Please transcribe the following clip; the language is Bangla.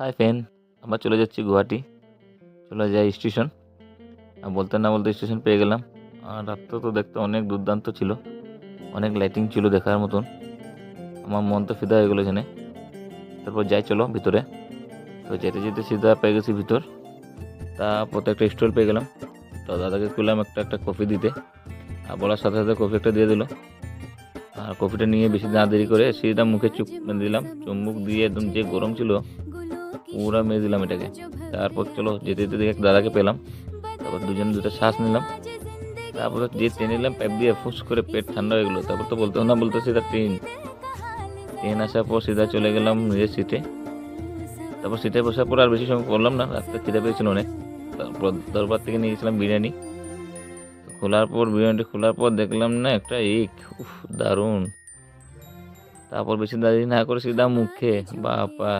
হাই ফেন আমরা চলে যাচ্ছি গুয়াহাটি। চলে যাই স্টেশন। আর বলতে না বলতে স্টেশন পেয়ে গেলাম। আর রাত্রে তো দেখতে অনেক দুর্দান্ত ছিল। অনেক লাইটিং ছিল দেখার মতন। আমার মন তো ফিদা হয়ে গেলো এখানে। তারপর যাই, চলো ভিতরে। তো যেতে যেতে সিধা পেয়ে গেছি ভিতর। তো একটা স্টল পেয়ে গেলাম। তো দাদাকে করলাম একটা একটা কফি দিতে। আর বলার সাথে সাথে কফি একটা দিয়ে দিল। আর কফিটা নিয়ে বেশি না দেরি করে সিধা মুখে চুপ দিলাম। চুমুক দিয়ে একদম যে গরম ছিল পুরা মেরে দিলাম এটাকে। তারপর চলো যেতে যেতে দেখে দাদাকে পেলাম। তারপর দুজন দুটো শ্বাস নিলাম। তারপর যে ট্রেন নিলাম পাইপ দিয়ে ফুস করে পেট ঠান্ডা হয়ে গেলো। তারপর তো বলতে না বলতে সিধা ট্রেন ট্রেন আসার পর সিধা চলে গেলাম নিজের সিটে তারপর সিটে বসার পর আর বেশি সময় করলাম না রাস্তা খিদে পেয়েছিল অনেক। তারপর দরবার থেকে নিয়ে গেছিলাম বিরিয়ানি। খোলার পর, বিরিয়ানিটা খোলার পর দেখলাম না, একটা এক উফ, দারুণ। তারপর বেশি দাঁড়িয়ে না করে সিধা মুখে, বাপা।